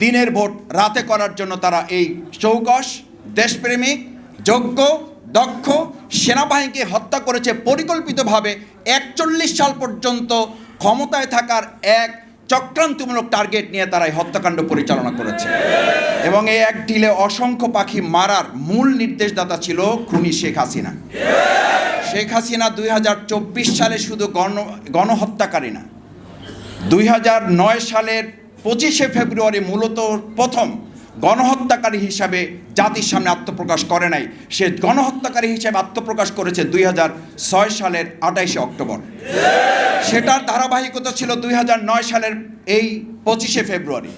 দিনের ভোট রাতে করার জন্য তারা এই চৌকস, দেশপ্রেমিক, যোগ্য, দক্ষ সেনাবাহিনীকে হত্যা করেছে পরিকল্পিতভাবে একচল্লিশ সাল পর্যন্ত ক্ষমতায় থাকার এক চক্রান্তমূলক টার্গেট নিয়ে তারা এই হত্যাকাণ্ড পরিচালনা করেছে। এবং এই এক ঢিলে অসংখ্য পাখি মারার মূল নির্দেশদাতা ছিল খুনি শেখ হাসিনা। শেখ হাসিনা দুই হাজার চব্বিশ সালে শুধু গণ, গণহত্যাকারী না, দুই হাজার নয় সালের পঁচিশে ফেব্রুয়ারি মূলত প্রথম গণহত্যাকারী হিসাবে জাতির সামনে আত্মপ্রকাশ করে নাই। সে গণহত্যাকারী হিসাবে আত্মপ্রকাশ করেছে দুই ছয় সালের আঠাইশে অক্টোবর। সেটার ধারাবাহিকতা ছিল দুই নয় সালের এই পঁচিশে ফেব্রুয়ারি।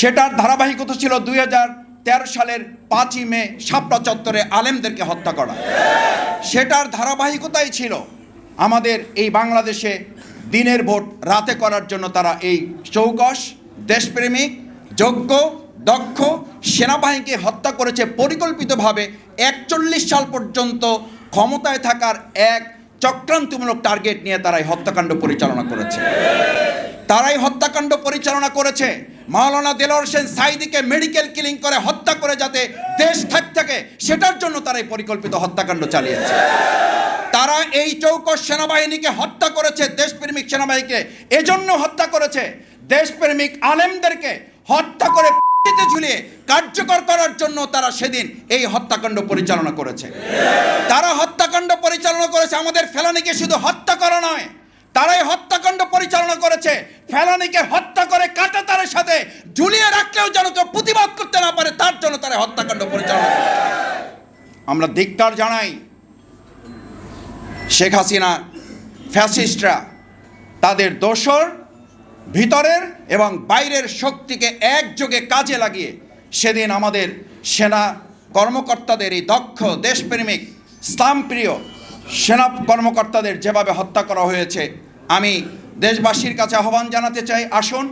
সেটার ধারাবাহিকতা ছিল দুই তেরো সালের পাঁচই মে শাপলা চত্বরে আলেমদেরকে হত্যা করা। সেটার ধারাবাহিকতাই ছিল আমাদের এই বাংলাদেশে দিনের ভোট রাতে করার জন্য তারা এই চৌকস দেশপ্রেমিক যোগ্য, দক্ষ সেনাবাহিনীকে হত্যা করেছে পরিকল্পিতভাবে একচল্লিশ সাল পর্যন্ত ক্ষমতায় থাকার এক চক্রান্তমূলক টার্গেট নিয়ে তারাই হত্যাকাণ্ড পরিচালনা করেছে। তারাই হত্যাকাণ্ড পরিচালনা করেছে। মাওলানা দেলোয়ার হোসেন সাইদিকে মেডিকেল কিলিং করে হত্যা করে যাতে দেশ থাক থাকে, সেটার জন্য তারাই পরিকল্পিত হত্যাকাণ্ড চালিয়েছে। তারা এই চৌকস সেনাবাহিনীকে হত্যা করেছে, দেশপ্রেমিক সেনাবাহিনীকে। এজন্য হত্যা করেছে। দেশপ্রেমিক আলেমদেরকে হত্যা করে ঝুলিয়ে কার্যকর করার জন্য তারা সেদিন এই হত্যাকাণ্ড পরিচালনা করেছে। তারা হত্যাকাণ্ড পরিচালনা করেছে, আমাদের ফেলানিকে শুধু হত্যা করা নয়, তারাই হত্যাকাণ্ড পরিচালনা করেছে। ফেলানিকে হত্যা করে কাটা তারের সাথে ঝুলিয়ে রাখলেও যেন কেউ প্রতিবাদ করতে না পারে, তার জন্য তারা হত্যাকাণ্ড পরিচালনা আমরা ধিক্কার জানাই, শেখ হাসিনা, ফ্যাসিস্টরা, তাদের দোসর ভিতরের এবং বাইরের শক্তিকে একযোগে কাজে লাগিয়ে সেদিন আমাদের সেনা কর্মকর্তাদের এই দক্ষ দেশপ্রেমিক ইসলামপ্রিয় সেনা কর্মকর্তাদের যেভাবে হত্যা করা হয়েছে, আমি দেশবাসীর কাছে আহ্বান জানাতে চাই, আসুন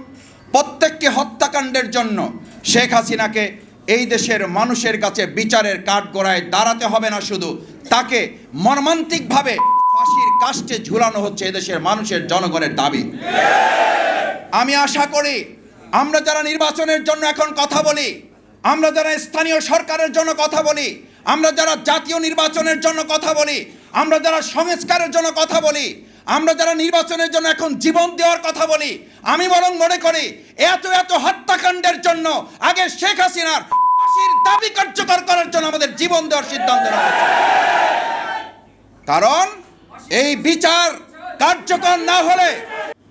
প্রত্যেককে হত্যাকাণ্ডের জন্য শেখ হাসিনাকে এই দেশের মানুষের কাছে বিচারের কাঠগড়ায় দাঁড়াতে হবে না শুধু, তাকে মর্মান্তিকভাবে ফাঁসির কাষ্টে ঝুলানো হচ্ছে এদেশের মানুষের জনগণের দাবি। আমি আশা করি আমরা যারা নির্বাচনের জন্য এখন কথা বলি, আমরা যারা স্থানীয় সরকারের জন্য কথা বলি, আমরা যারা জাতীয় নির্বাচনের জন্য কথা বলি, আমরা যারা সংস্কারের জন্য কথা বলি, আমরা যারা নির্বাচনের জন্য এখন জীবন দেওয়ার কথা বলি, আমি বরং মনে করি এত এত হত্যাকাণ্ডের জন্য আগে শেখ হাসিনার দাবি কার্যকর করার জন্য আমাদের জীবন দেওয়ার সিদ্ধান্ত নেওয়া কারণ এই বিচার কার্যকর না হলে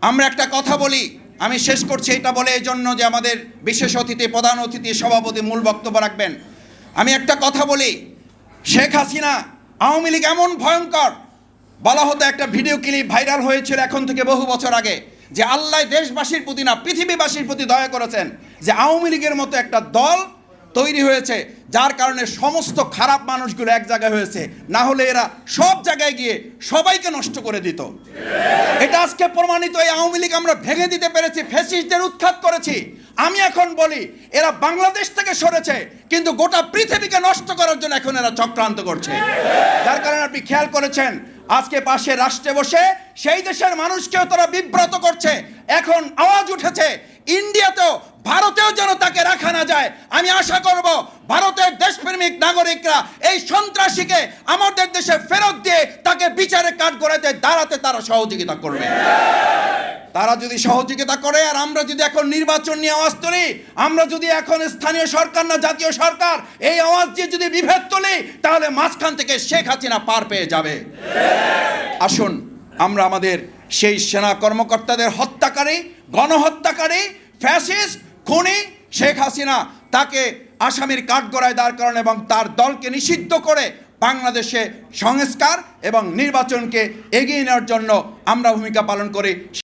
আমরা একটা কথা বলি আমি শেষ করছি এটা বলে এই জন্য যে আমাদের বিশেষ অতিথি, প্রধান অতিথি, সভাপতি মূল বক্তব্য রাখবেন। আমি একটা কথা বলি, শেখ হাসিনা আওয়ামী লীগ এমন ভয়ঙ্কর, বলা হতো একটা ভিডিও ক্লিপ ভাইরাল হয়েছিল এখন থেকে বহু বছর আগে, যে আল্লাহ দেশবাসীর প্রতি না, পৃথিবীবাসীর প্রতি দয়া করেছেন যে আওয়ামী লীগের মতো একটা দল তৈরি হয়েছে, যার কারণে সমস্ত খারাপ মানুষগুলো এক জায়গায় হয়েছে। না হলে এরা সব জায়গায় গিয়ে সবাইকে নষ্ট করে দিত। এটা আজকে প্রমাণিত, এই আওয়ামী লীগ আমরা ভেঙে দিতে পেরেছি ফেসিস্টদের উৎখাত করেছি। আমি এখন বলি, এরা বাংলাদেশ থেকে সরেছে, কিন্তু গোটা পৃথিবীকে নষ্ট করার জন্য এখন এরা চক্রান্ত করছে। যার কারণে আপনি খেয়াল করেছেন, আজকে পাশে রাষ্ট্রে বসে সেই দেশের মানুষকেও তারা বিব্রত করছে। এখন আওয়াজ উঠেছে, ইন্ডিয়াতেও, ভারতেও যেন তাকে রাখা না যায়, আমি আশা করব ভারতের দেশপ্রেমিক নাগরিকরা এই সন্ত্রাসীকে আমাদের দেশে ফেরত দিয়ে তাকে বিচারে কাঠ গড়াতে দাঁড়াতে তারা সহযোগিতা করবে। তারা যদি সহযোগিতা করে, আর আমরা যদি এখন নির্বাচন নিয়ে আওয়াজ তুলি, আমরা যদি এখন স্থানীয় সরকার না জাতীয় সরকার, এই আওয়াজ দিয়ে যদি বিভেদ তুলি, তাহলে মাঝখান থেকে শেখ হাসিনা পার পেয়ে যাবে। আসুন, আমরা আমাদের সেই সেনা কর্মকর্তাদের হত্যাকারী, গণহত্যাকারী, ফ্যাসিস্ট, খুনি শেখ হাসিনা তাকে আসামির কাঠগড়ায় দাঁড় করান এবং তার দলকে নিষিদ্ধ করে বাংলাদেশে সংস্কার এবং নির্বাচনকে এগিয়ে নেওয়ার জন্য আমরা ভূমিকা পালন করি।